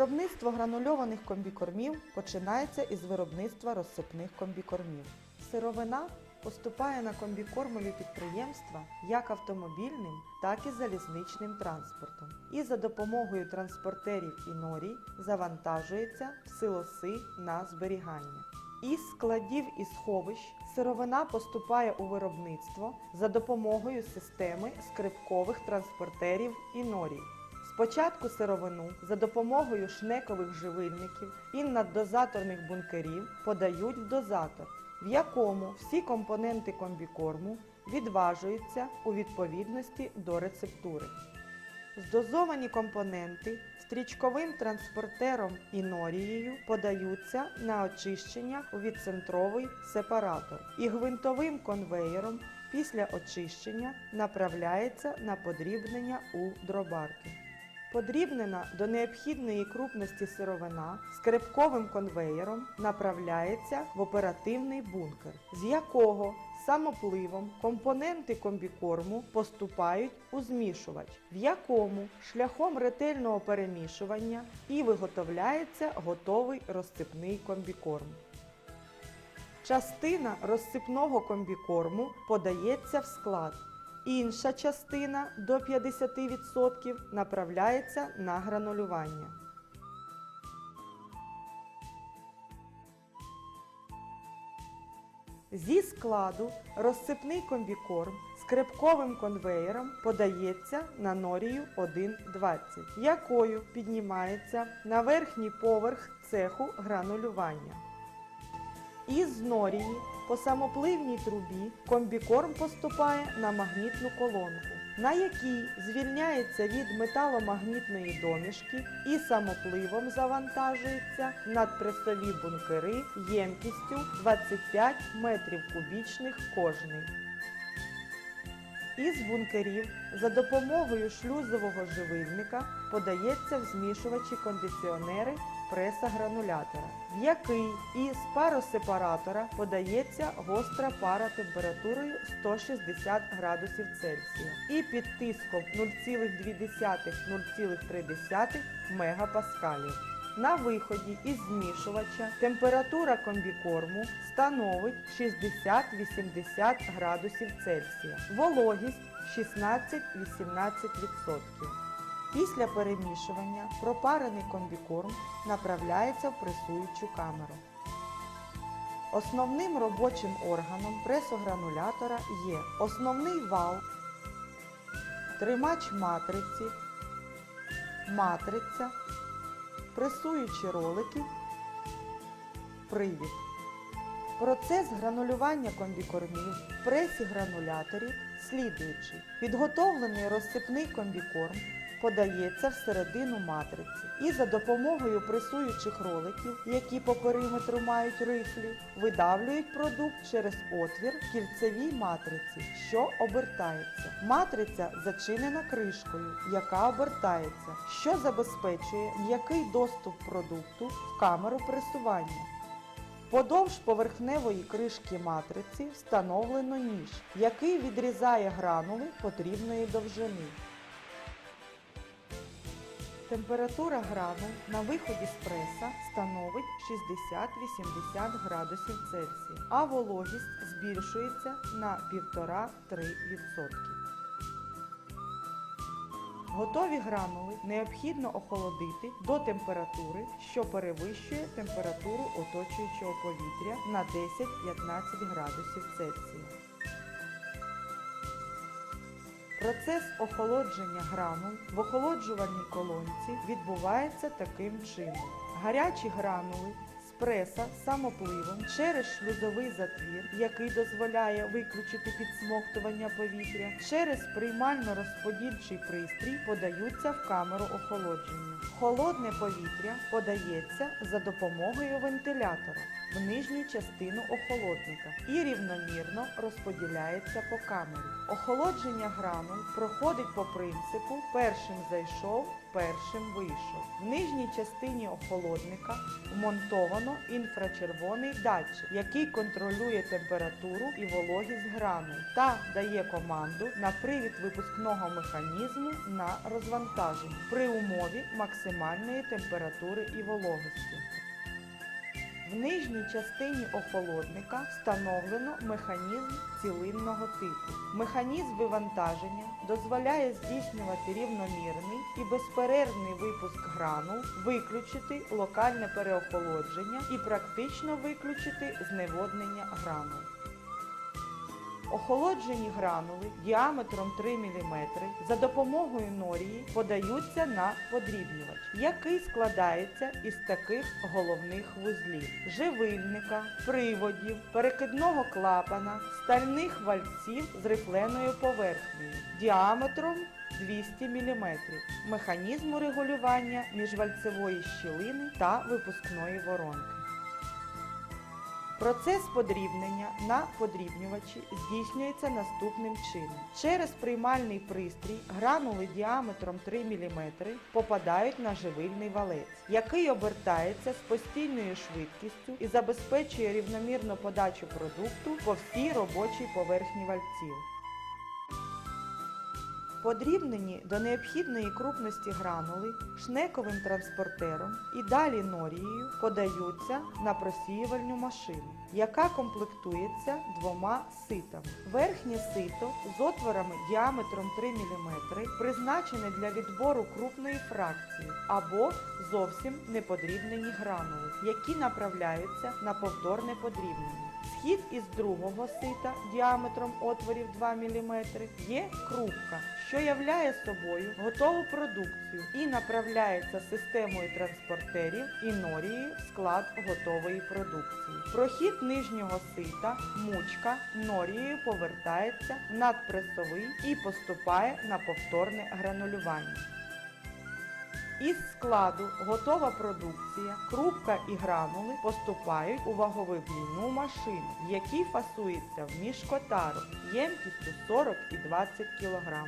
Виробництво гранульованих комбікормів починається із виробництва розсипних комбікормів. Сировина поступає на комбікормові підприємства як автомобільним, так і залізничним транспортом. І за допомогою транспортерів і норій завантажується в силоси на зберігання. Із складів і сховищ сировина поступає у виробництво за допомогою системи скрипкових транспортерів і норій. Спочатку сировину за допомогою шнекових живильників і наддозаторних бункерів подають в дозатор, в якому всі компоненти комбікорму відважуються у відповідності до рецептури. Здозовані компоненти стрічковим транспортером і норією подаються на очищення у відцентровий сепаратор і гвинтовим конвеєром після очищення направляється на подрібнення у дробарки. Подрібнена до необхідної крупності сировина скрепковим конвеєром направляється в оперативний бункер, з якого самопливом компоненти комбікорму поступають у змішувач, в якому шляхом ретельного перемішування і виготовляється готовий розсипний комбікорм. Частина розсипного комбікорму подається в склад. Інша частина до 50% направляється на гранулювання. Зі складу розсипний комбікорм скрепковим конвеєром подається на норію 1,20, якою піднімається на верхній поверх цеху гранулювання. Із норії по самопливній трубі комбікорм поступає на магнітну колонку, на якій звільняється від металомагнітної домішки і самопливом завантажується надпресові бункери ємкістю 25 метрів кубічних кожний. Із бункерів за допомогою шлюзового живильника подається в змішувачі кондиціонери преса гранулятора, в який із паросепаратора подається гостра пара температурою 160 градусів Цельсія і під тиском 0,2-0,3 мегапаскалів. На виході із змішувача температура комбікорму становить 60-80 градусів Цельсія, вологість 16-18%. Після перемішування пропарений комбікорм направляється в пресуючу камеру. Основним робочим органом пресогранулятора є основний вал, тримач матриці, матриця, пресуючі ролики, привід. Процес гранулювання комбікормів в пресі грануляторів слідуючий. Підготовлений розсипний комбікорм подається всередину матриці і за допомогою пресуючих роликів, які по периметру мають рифлі, видавлюють продукт через отвір в кільцевій матриці, що обертається. Матриця зачинена кришкою, яка обертається, що забезпечує м'який доступ продукту в камеру пресування. Подовж поверхневої кришки матриці встановлено ніж, який відрізає гранули потрібної довжини. Температура гранул на виході з преса становить 60-80 градусів Цельсія, а вологість збільшується на 1,5-3%. Готові гранули необхідно охолодити до температури, що перевищує температуру оточуючого повітря на 10-15 градусів Цельсія. Процес охолодження гранул в охолоджувальній колонці відбувається таким чином. Гарячі гранули з преса самопливом через шлюзовий затвір, який дозволяє виключити підсмоктування повітря, через приймально-розподільчий пристрій подаються в камеру охолодження. Холодне повітря подається за допомогою вентилятора в нижню частину охолодника і рівномірно розподіляється по камері. Охолодження гранул проходить по принципу першим зайшов, першим вийшов. В нижній частині охолодника вмонтовано інфрачервоний датчик, який контролює температуру і вологість гранул та дає команду на привід випускного механізму на розвантаження при умові максимальної температури і вологості. В нижній частині охолодника встановлено механізм цілинного типу. Механізм вивантаження дозволяє здійснювати рівномірний і безперервний випуск гранул, виключити локальне переохолодження і практично виключити зневоднення гранул. Охолоджені гранули діаметром 3 мм за допомогою норії подаються на подрібнювач, який складається із таких головних вузлів: живильника, приводів, перекидного клапана, стальних вальців з рифленою поверхнею діаметром 200 мм, механізму регулювання міжвальцевої щілини та випускної воронки. Процес подрібнення на подрібнювачі здійснюється наступним чином. Через приймальний пристрій гранули діаметром 3 мм попадають на живильний валець, який обертається з постійною швидкістю і забезпечує рівномірну подачу продукту по всій робочій поверхні вальців. Подрібнені до необхідної крупності гранули шнековим транспортером і далі норією подаються на просіювальну машину, яка комплектується двома ситами. Верхнє сито з отворами діаметром 3 мм призначене для відбору крупної фракції або зовсім неподрібнені гранули, які направляються на повторне подрібнення. Схід із другого сита діаметром отворів 2 мм є крупка, що являє собою готову продукцію і направляється системою транспортерів і норією в склад готової продукції. Прохід нижнього сита, мучка норією повертається в надпресовий і поступає на повторне гранулювання. Із складу готова продукція, крупка і гранули поступають у ваговиблійну машину, в якій фасується в мішкотару ємкістю 40 і 20 кг.